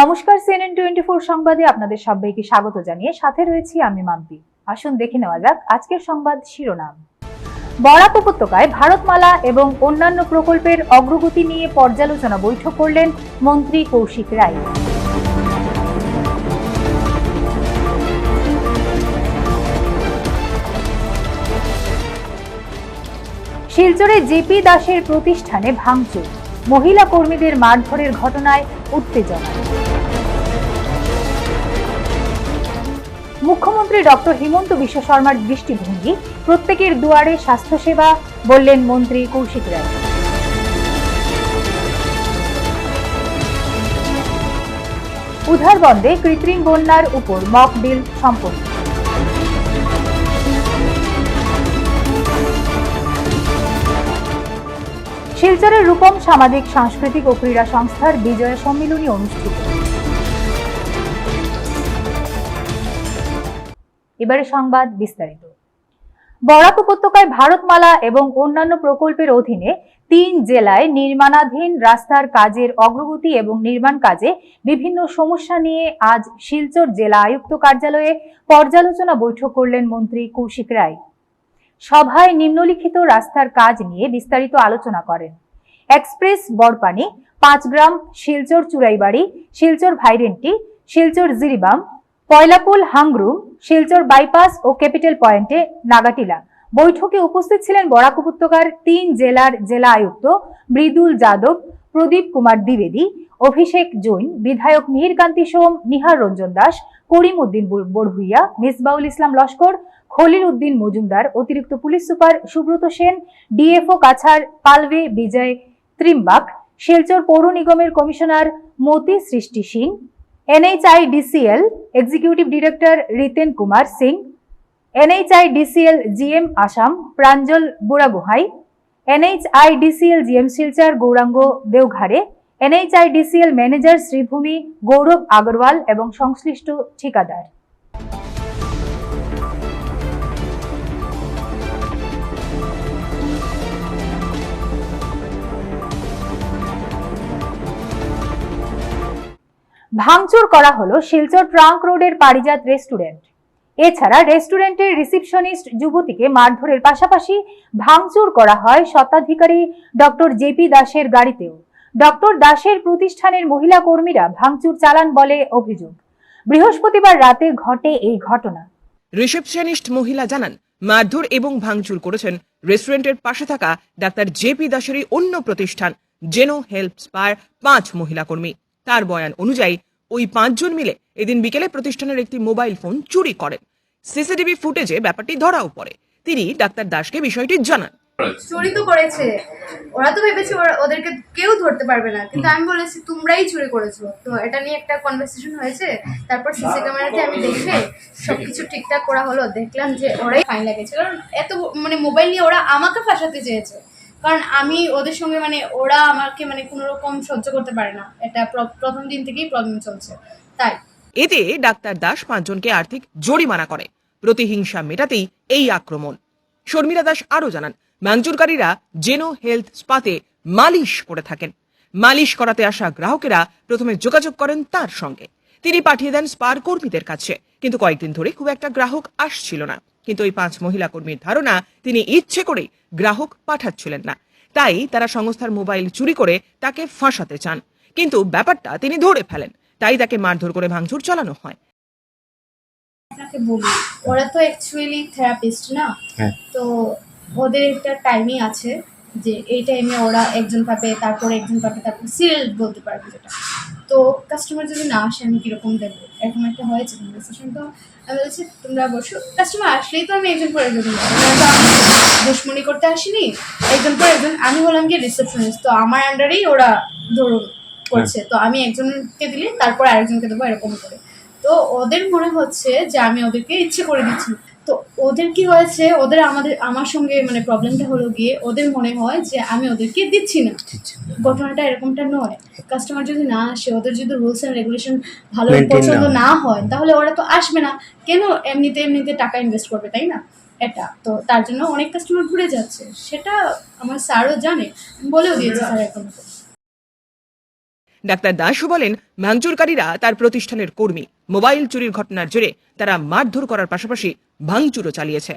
নমস্কার CNN twenty four সংবাদে আপনাদের সবাইকে স্বাগত জানিয়ে সাথে রয়েছি আমি মাম্পি। আসুন দেখে নেওয়া যাক আজকের সংবাদ শিরোনাম। বরাক উপত্যকায় ভারতমালা এবং অন্যান্য প্রকল্পের অগ্রগতি নিয়ে পর্যালোচনা বৈঠক করলেন মন্ত্রী কৌশিক রায়। শিলচরে জেপি দাসের প্রতিষ্ঠানে ভাঙচুর। মহিলা কর্মীদের মারধরের ঘটনায় উত্তেজনা। মুখ্যমন্ত্রী ডক্টর হিমন্ত বিশ্ব শর্মার দৃষ্টিভঙ্গি, প্রত্যেকের দুয়ারে স্বাস্থ্যসেবা বললেন মন্ত্রী কৌশিক রায়। উধারবন্দে কৃত্রিম বন্যার উপর মক ডিল সম্পন্ন। শিলচরের রূপম সামাজিক, সাংস্কৃতিক ও ক্রীড়া সংস্থার বিজয় সম্মিলনী অনুষ্ঠিত। এবারে সংবাদ বিস্তারিত। বরাক উপত্যকায় ভারতমালা এবং অন্যান্য প্রকল্পের অধীনে তিন জেলায় নির্মাণাধীন রাস্তার কাজের অগ্রগতি এবং নির্মাণ কাজে বিভিন্ন সমস্যা নিয়ে আজ শিলচর জেলা আয়ুক্ত কার্যালয়ে পর্যালোচনা বৈঠক করলেন মন্ত্রী কৌশিক রায়। সভায় নিম্নলিখিত রাস্তার কাজ নিয়ে বিস্তারিত আলোচনা করেন। এক্সপ্রেস বরপানি পাঁচগ্রাম, শিলচর চুরাইবাড়ি শিলচর ভাইরেন্টি, শিলচর জিরিবাম পয়লাপুল হাংরুম শিলচর বাইপাস ও ক্যাপিটাল পয়েন্টে নাগাটিলা। বৈঠকে উপস্থিত ছিলেন বরাক উপত্যকার তিন জেলার জেলা আয়ুক্ত মৃদুল যাদব, প্রদীপ কুমার দ্বিবেদী, অভিষেক জৈন, বিধায়ক মিহিরকান্তি সোম, নিহার রঞ্জন দাস, করিম উদ্দিন বড়- বড়ভুইয়া, মিসবাউল ইসলাম লস্কর, খলিল উদ্দিন মজুমদার, অতিরিক্ত police super Subrata Sen, DFO Cachar Palve Vijay Trimbak, Silchar পৌর নিগমের commissioner Moti Srishti Singh NHIDCL executive director Riten Kumar Singh NHIDCL GM Assam Pranjal Buragohain NHIDCL GM Silchar Gaurang Deoghare NHIDCL manager Sribhumi Gaurav Agarwal এবং সংশ্লিষ্ট ঠিকাদার। ভাঙচুর করা হলো Silchar trunk রোডের পারিজাত restaurant. এছাড়া রেস্টুরেন্টের রিসিপশনিস্ট যুবতীকে মারধরের পাশাপাশি ভাঙচুর করা হয় শতাধিকারী ডক্টর জেপি দাসের গাড়িতেও। ডক্টর দাসের প্রতিষ্ঠানের মহিলা কর্মীরা ভাঙচুর চালান বলে অভিযোগ। বৃহস্পতিবার রাতে ঘটে এই ঘটনা। রিসেপশনিস্ট মহিলা জানান, মারধর এবং ভাঙচুর করেছেন রেস্টুরেন্টের পাশে থাকা ডাক্তার জেপি দাসেরই অন্য প্রতিষ্ঠান, জেনো হেল্প স্পার পাঁচ মহিলা কর্মী। তার বয়ান অনুযায়ী, ওই পাঁচজন মিলে এদিন বিকেলে প্রতিষ্ঠানের একটি মোবাইল ফোন চুরি করেন। সিসিটিভি ফুটেজে ব্যাপারটি ধরাও পড়ে। তিনি ডাক্তার দাসকে বিষয়টি জানান। চুরি তো করেছে। ওরা তো ভেবেছে ওদেরকে কেউ ধরতে পারবে না। কিন্তু আমি বলেছি, তোমরাই চুরি করেছ। তো এটা নিয়ে একটা কনভারসেশন হয়েছে। তারপর সিসি ক্যামেরাতে আমি দেখে সবকিছু ঠিকঠাক করা হলো। দেখলাম যে ওরাই ফাইন লাগেছে। কারণ এত মানে মোবাইল নিয়ে ওরা আমাকে ফাঁসাতে চেয়েছে। কারণ আমি ওদের সঙ্গে মানে ওরা আমাকে মানে কোনো রকম সহ্য করতে পারে না। এটা প্রথম দিন থেকেই প্রবলেম চলছে। তাই। এতে ডাক্তার দাস পাঁচজনকে আর্থিক জরিমানা করে। প্রতিহিংসা মেটাতেই এই আক্রমণ। শর্মিলা দাস আরও জানান ভাঙচুরকারীরা জেনো হেলথ স্পাতে মালিশ করে থাকেন। মালিশ করাতে আসা গ্রাহকেরা প্রথমে যোগাযোগ করেন তার সঙ্গে। তিনি পাঠিয়ে দেন স্পার কর্মীদের কাছে। কিন্তু কয়েকদিন ধরে খুব একটা গ্রাহক আসছিল না। কিন্তু ওই পাঁচ মহিলা কর্মীর ধারণা তিনি ইচ্ছে করেই গ্রাহক পাঠাচ্ছিলেন না। তাই তারা সংস্থার মোবাইল চুরি করে তাকে ফাঁসাতে চান। কিন্তু ব্যাপারটা তিনি ধরে ফেলেন। তাই তাকে মারধর করে ভাঙচুর চালানো হয়। আপনাকে বলি ওরা তো অ্যাকচুয়ালি থেরাপিস্ট না? হ্যাঁ। তো ওদের একটা টাইমিং আছে যে এই টাইমে ওরা একজন পাবে তারপর একজন পাবে তারপর সিরিয়াল বলতে পারবে যেটা। তো কাস্টমার যদি না আসে আমি কীরকম দেবো এরকম একটা হয়েছে কনভারসেশন তো আমি বলছি তোমরা বসো। কাস্টমার আসলেই তো আমি একজন পর একজন দুশ্মনি করতে আসিনি একজন পরে একজন আমি হলাম গিয়ে রিসেপশনিস্ট তো আমার আন্ডারেই ওরা ধরুন করছে। তো আমি একজনকে দিলে তারপর আরেকজনকে দেবো এরকম করে। তো ওদের মনে হচ্ছে যে আমি ওদেরকে ইচ্ছে করে দিচ্ছি। তো ওদের কি হয়েছে? ওদের আমাদের আমার সঙ্গে মানে প্রবলেমটা হলো গিয়ে ওদের মনে হয় যে আমি ওদেরকে দিচ্ছি না। ঘটনাটা এরকমটা নয়। কাস্টমার যদি না আসে ওদের যদি রুলস অ্যান্ড রেগুলেশন ভালো পছন্দ না হয় তাহলে ওরা তো আসবে না। কেন এমনিতে এমনিতে টাকা ইনভেস্ট করবে তাই না? এটা। তো তার জন্য অনেক কাস্টমার ঘুরে যাচ্ছে। সেটা আমার স্যারও জানে। বলেও দিয়েছি স্যার এখন। ডাক্তার দাসও বলেন, ভাঙচুরকারীরা তার প্রতিষ্ঠানের কর্মী। মোবাইল চুরির ঘটনার জেরে তারা মারধর করার পাশাপাশি ভাঙচুরও চালিয়েছে।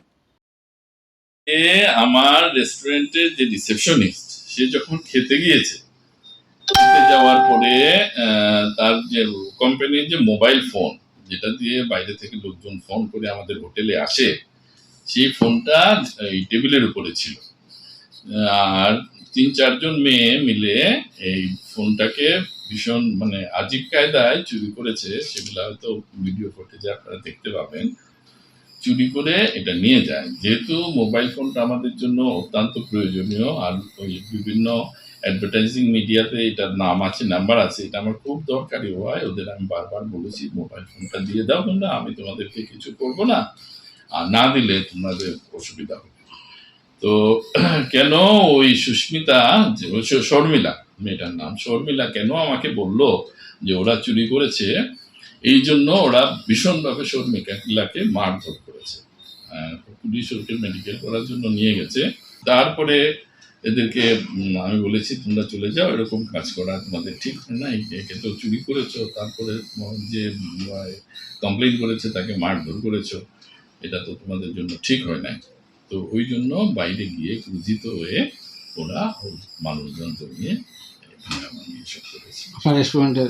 আমার রেস্টুরেন্টের যে রিসেপশনিস্ট, সে যখন খেতে গিয়েছে, খেতে যাওয়ার পরে তার যে কোম্পানির যে মোবাইল ফোন, যেটা দিয়ে বাইরে থেকে লোকজন ফোন করে আমাদের হোটেলে আসে, সেই ফোনটা টেবিলের উপরে ছিল। আর তিন চারজন মেয়ে মিলে এই ফোনটাকে ভীষণ মানে আজিব কায়দায় চুরি করেছে, সেগুলো হয়তো ভিডিও ফুটেজে আপনারা দেখতে পাবেন। চুরি করে এটা নিয়ে যায়। যেহেতু মোবাইল ফোনটা আমাদের জন্য অত্যন্ত প্রয়োজনীয়, আর ওই বিভিন্ন অ্যাডভার্টাইজিং মিডিয়াতে এটার নাম আছে নাম্বার আছে, এটা আমার খুব দরকারি হয়। ওদের আমি বারবার বলেছি, মোবাইল ফোনটা দিয়ে দাও তোমরা, আমি তোমাদেরকে কিছু করব না। আর না দিলে তোমাদের অসুবিধা হবে। তো কেন ওই সুস্মিতা শর্মিলা, মেয়েটার নাম শর্মিলা কেন আমাকে বলল যে ওরা চুরি করেছে? এই জন্য ওরা ভীষণভাবে শর্মিকাকে মারধর করেছে। পুলিশ ওকে মেডিকেল করার জন্য নিয়ে গেছে। তারপরে এদেরকে আমি বলেছি, তোমরা চলে যাও, এরকম কাজ করা তোমাদের ঠিক না। একে তো চুরি করেছ, তারপরে যে কমপ্লেন করেছে, তাকে মারধর করেছ। এটা তো তোমাদের জন্য ঠিক হয় নাই। তো ওই জন্য বাইরে গিয়ে ক্রুজিত হয়ে ওরা মানুষজন রেস্টুরেন্টের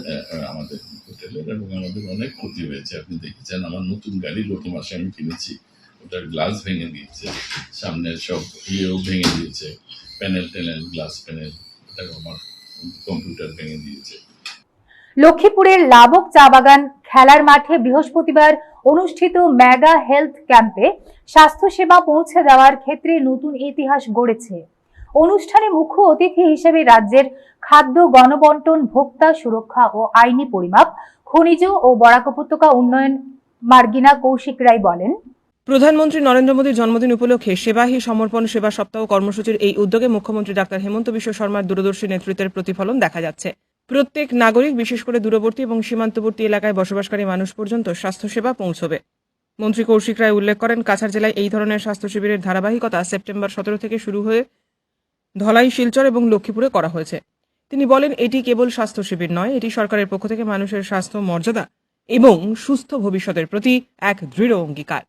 আমাদের হোটেলের এবং আমাদের অনেক ক্ষতি হয়েছে। আপনি দেখেছেন আমার নতুন গাড়ি গত মাসে আমি কিনেছি। ওটার গ্লাস ভেঙে দিয়েছে। সামনের সব ইয়েও ভেঙে দিয়েছে। প্যানেল ট্যানেল গ্লাস প্যানেল ওটা আমার কম্পিউটার ভেঙে দিয়েছে। লক্ষ্মীপুরের লাবক চা বাগান খেলার মাঠে বৃহস্পতিবার অনুষ্ঠিত মেগা হেলথ ক্যাম্পে স্বাস্থ্যসেবা পৌঁছে দেওয়ার ক্ষেত্রে নতুন ইতিহাস গড়েছে। অনুষ্ঠানে মুখ্য অতিথি হিসেবে রাজ্যের খাদ্য গণবন্টন ভোক্তা সুরক্ষা ও আইনি পরিমাপ, খনিজ ও বরাক উপত্যকা উন্নয়ন, মার্গিনা কৌশিক রায় বলেন, প্রধানমন্ত্রী নরেন্দ্র মোদীর জন্মদিন উপলক্ষে সেবাহি সমর্পণ, সেবা সপ্তাহ কর্মসূচির এই উদ্যোগে মুখ্যমন্ত্রী ডাক্তার হেমন্ত বিশ্ব শর্মার দূরদর্শী নেতৃত্বের প্রতিফলন দেখা যাচ্ছে। প্রত্যেক নাগরিক, বিশেষ করে দূরবর্তী এবং সীমান্তবর্তী এলাকায় বসবাসকারী মানুষ পর্যন্ত স্বাস্থ্যসেবা পৌঁছবে। মন্ত্রী কৌশিক রায় উল্লেখ করেন, কাছাড় জেলায় এই ধরনের স্বাস্থ্য শিবিরের ধারাবাহিকতা সেপ্টেম্বর সতেরো থেকে শুরু হয়ে ধলাই, শিলচর এবং লক্ষ্মীপুরে করা হয়েছে। তিনি বলেন, এটি কেবল স্বাস্থ্য শিবির নয়, এটি সরকারের পক্ষ থেকে মানুষের স্বাস্থ্য মর্যাদা এবং সুস্থ ভবিষ্যতের প্রতি এক দৃঢ় অঙ্গীকার।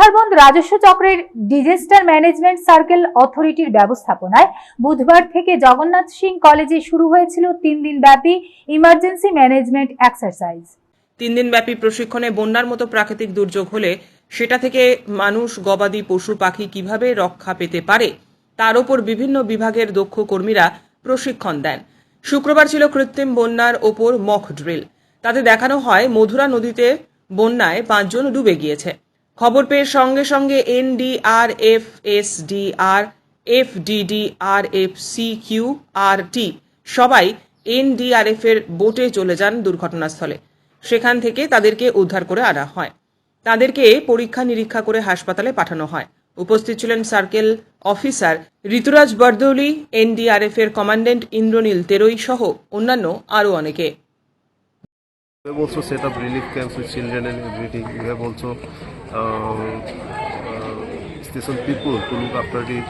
উধারবন্দ রাজস্ব চক্রের ডিজাস্টার ম্যানেজমেন্ট সার্কেল অথরিটির ব্যবস্থাপনায় বুধবার থেকে জগন্নাথ সিং কলেজে শুরু হয়েছিল তিন দিন ব্যাপী ইমার্জেন্সি ম্যানেজমেন্ট এক্সারসাইজ। তিন দিন ব্যাপী প্রশিক্ষণে বন্যার মতো প্রাকৃতিক দুর্যোগ হলে সেটা থেকে মানুষ, গবাদি পশু, পাখি কীভাবে রক্ষা পেতে পারে, তার ওপর বিভিন্ন বিভাগের দক্ষ কর্মীরা প্রশিক্ষণ দেন। শুক্রবার ছিল কৃত্রিম বন্যার ওপর মক ড্রিল তাতে দেখানো হয় মধুরা নদীতে বন্যায় পাঁচজন ডুবে গিয়েছে। খবর পেয়ে সঙ্গে সঙ্গে NDRF এফডিডিআর F C Q R T সবাই এনডিআরএফ এর বোটে চলে যান দুর্ঘটনাস্থলে। সেখান থেকে তাদেরকে উদ্ধার করে আনা হয়। তাদেরকে পরীক্ষা নিরীক্ষা করে হাসপাতালে পাঠানো হয়। উপস্থিত ছিলেন circle officer Rituraj Bordoloi NDRF এর কমান্ড্যান্ট ইন্দ্রনীল তেরোই সহ অন্যান্য আরও অনেকে। We have also set up relief camps with children and everything. We have also uh, uh, people to look after the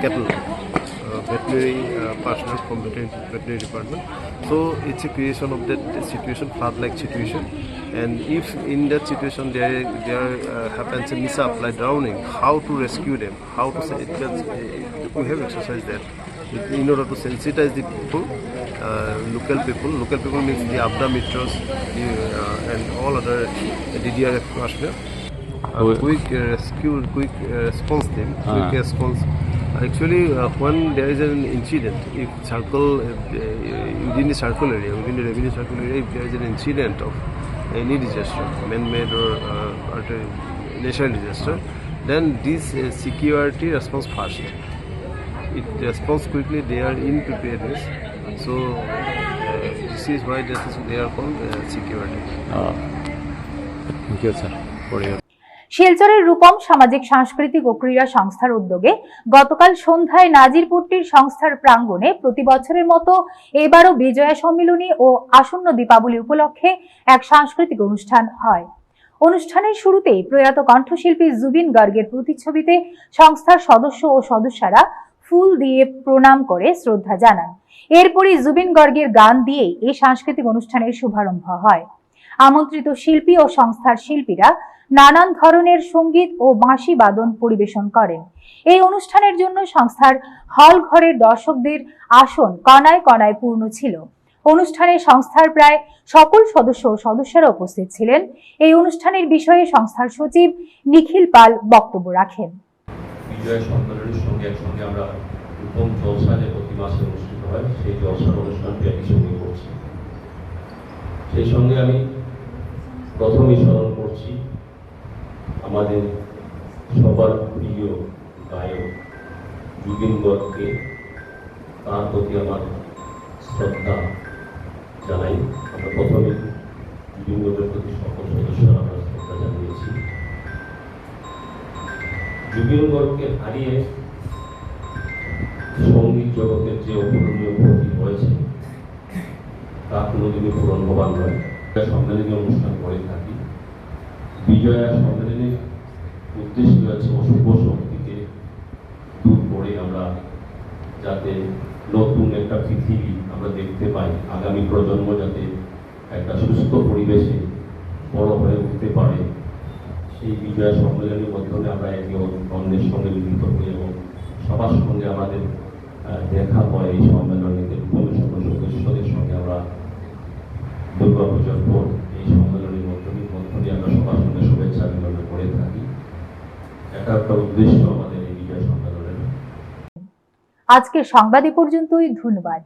cattle, uh, veterinary uh, personnel from veterinary, department. So it's a creation of that situation, flood-like situation. And if in that situation there there uh, happens a mishap like drowning, how to rescue them? How to say it? Because, uh, we have exercised that in order to sensitize the people, uh, local people. Local people means the Abda Mitras uh, and all other DDRF personnel. Oh. quick uh, rescue, quick uh, response team, ah. quick response. Actually, uh, when there is an incident, if circle within the circle area, within the revenue circle area, if there is an incident of any disaster, man-made or, or natural disaster, then this uh, security responds fast. It responds quickly, they are in preparedness. So, uh, this is why this is, they are called uh, security. Uh, thank you, sir, for your. শিলচরের রূপম সামাজিক, সাংস্কৃতিক ও ক্রীড়া সংস্থার উদ্যোগে গতকাল সন্ধ্যায় নাজিরপুরটির সংস্থার প্রাঙ্গণে প্রতি বছরের মতো এবারও বিজয়া সম্মিলনী ও আসন্ন দীপাবলি উপলক্ষে এক সাংস্কৃতিক অনুষ্ঠান হয়। অনুষ্ঠানের শুরুতেই প্রয়াত কণ্ঠশিল্পী জুবিন গার্গের প্রতিচ্ছবিতে সংস্থার সদস্য ও সদস্যরা ফুল দিয়ে প্রণাম করে শ্রদ্ধা জানান। এরপরই জুবিন গর্গের গান দিয়েই এই সাংস্কৃতিক অনুষ্ঠানের শুভারম্ভ হয়। আমন্ত্রিত শিল্পী ও সংস্থার শিল্পীরা নানান ধরনের সংগীত ও বাঁশি বাদন পরিবেশন করেন। এই অনুষ্ঠানের জন্য সংস্থার হল ঘরের দর্শকদের আসন কণায় কণায় পূর্ণ ছিল। অনুষ্ঠানে সংস্থার প্রায় সকল সদস্য ও সদস্যরা উপস্থিত ছিলেন। এই অনুষ্ঠানের বিষয়ে সংস্থার সচিব নিখিল পাল বক্তব্য রাখেন। সেই সঙ্গে আমি প্রথমেই স্মরণ করছি আমাদের সবার প্রিয় গায়ক জুবিন গর্গকে তার প্রতি আমার শ্রদ্ধা জানাই। আমরা প্রথমে জুবিন গর্গের প্রতি সকল সদস্যরা আমরা শ্রদ্ধা জানিয়েছি। জুবিন গর্গকে হারিয়ে সংগীত জগতের যে অপূরণীয় ক্ষতি হয়েছে, তা কোনোদিনই পূরণ হবার নয়। সম্মেলনী অনুষ্ঠান করে থাকি। বিজয়া সম্মেলনের উদ্দেশ্য হচ্ছে অশুভ শক্তিকে দূর করে আমরা যাতে নতুন একটা পৃথিবী আমরা দেখতে পাই, আগামী প্রজন্ম যাতে একটা সুস্থ পরিবেশে বড় হয়ে উঠতে পারে। সেই বিজয় সম্মেলনের মাধ্যমে আমরা একে অন্যের সঙ্গে মিলিত হই এবং সবার সঙ্গে আমাদের দেখা হয় এই সম্মেলনীতে রূপমের সকল সদস্যদের সঙ্গে আমরা দুর্গা পূজার পর এই সম্মেলনের মাধ্যমে মাধ্যমে আমরা সবার সঙ্গে শুভেচ্ছা বিনিময় করে থাকি এটা একটা এই আজকের সংবাদ এ পর্যন্তই ধন্যবাদ।